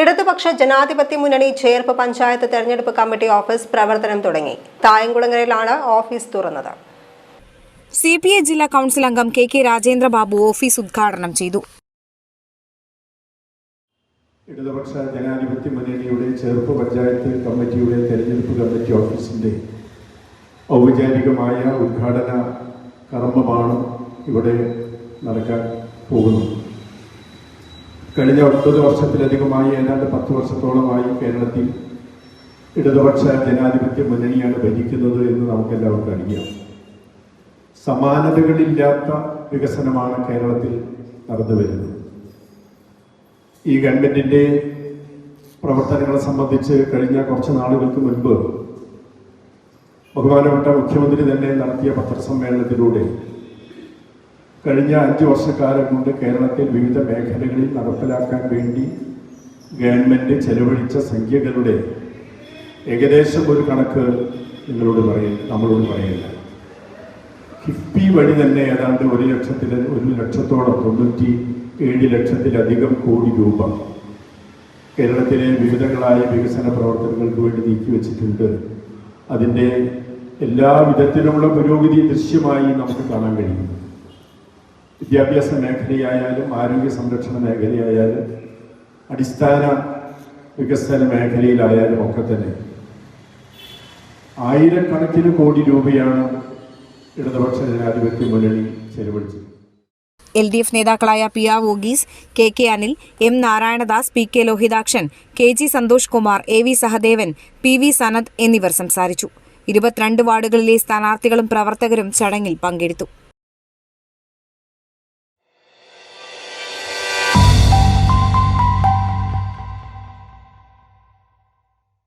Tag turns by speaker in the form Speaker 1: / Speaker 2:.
Speaker 1: ഇടതുപക്ഷ ജനാധിപത്യ മുന്നണി ചേർപ്പ് പഞ്ചായത്ത് തെരഞ്ഞെടുപ്പ് കമ്മിറ്റി ഓഫീസ് പ്രവർത്തനം തുടങ്ങി. തായംകുളങ്ങരയിലാണ് ഓഫീസ് തുറന്നത്.
Speaker 2: സി പി ഐ ജില്ലാ കൌൺസിൽ അംഗം K K Rajendra Babu office ഉദ്ഘാടനം ചെയ്തു.
Speaker 3: ഇടതുപക്ഷ ജനാധിപത്യ മുന്നണിയുടെ ചേർപ്പ് പഞ്ചായത്ത് കമ്മിറ്റിയുടെ തെരഞ്ഞെടുപ്പ് കമ്മിറ്റി ഓഫീസിന്റെ ഔപചാരികമായ ഉദ്ഘാടന കർമ്മമാണ് ഇവിടെ നടക്കാൻ പോകുന്നത്. കഴിഞ്ഞ ഒൻപത് വർഷത്തിലധികമായി ഏതാണ്ട് പത്ത് വർഷത്തോളമായി കേരളത്തിൽ ഇടതുപക്ഷ ജനാധിപത്യ മുന്നണിയാണ് ഭരിക്കുന്നത് എന്ന് നമുക്കെല്ലാവർക്കും അറിയാം. സമാനതകളില്ലാത്ത വികസനമാണ് കേരളത്തിൽ നടന്നു വരുന്നത്. ഈ ഗവൺമെന്റിന്റെ പ്രവർത്തനങ്ങളെ സംബന്ധിച്ച് കഴിഞ്ഞ കുറച്ച് നാളുകൾക്ക് മുൻപ് ബഹുമാനപ്പെട്ട മുഖ്യമന്ത്രി തന്നെ നടത്തിയ പത്രസമ്മേളനത്തിലൂടെ കഴിഞ്ഞ അഞ്ച് വർഷക്കാലം കൊണ്ട് കേരളത്തിൽ വിവിധ മേഖലകളിൽ നടപ്പിലാക്കാൻ വേണ്ടി ഗവൺമെന്റ് ചെലവഴിച്ച സംഖ്യകളുടെ ഏകദേശം ഒരു കണക്ക് നിങ്ങളോട് പറയില്ല നമ്മളോട് പറയില്ല. കിഫ്ബി വഴി തന്നെ ഏതാണ്ട് ഒരു ലക്ഷത്തിൽ ഒരു ലക്ഷത്തോളം തൊണ്ണൂറ്റി ഏഴ് ലക്ഷത്തിലധികം കോടി രൂപ കേരളത്തിലെ വിവിധങ്ങളായ വികസന പ്രവർത്തനങ്ങൾക്ക് വേണ്ടി നീക്കിവെച്ചിട്ടുണ്ട് അതിന്റെ എല്ലാ വിധത്തിലുമുള്ള പുരോഗതി ദൃശ്യമായി നമുക്ക് കാണാൻ കഴിയും. വിദ്യാഭ്യാസ മേഖലയായാലും ആരോഗ്യ സംരക്ഷണ മേഖലയായാലും അടിസ്ഥാന വികസന മേഖലയിലായാലും ഒക്കെ തന്നെ ആയിരക്കണക്കിന് കോടി രൂപയാണ് ഇടതുപക്ഷ ജനാധിപത്യ മുന്നണി ചെലവഴിച്ചത്.
Speaker 2: എൽ ഡി എഫ് നേതാക്കളായ P R Varghese K K Anil M Narayanadas P K Lohithakshan K G Santhosh Kumar A V Sahadevan P V Sanad എന്നിവർ സംസാരിച്ചു. ഇരുപത്തിരണ്ട് വാർഡുകളിലെ സ്ഥാനാർത്ഥികളും പ്രവർത്തകരും ചടങ്ങിൽ പങ്കെടുത്തു.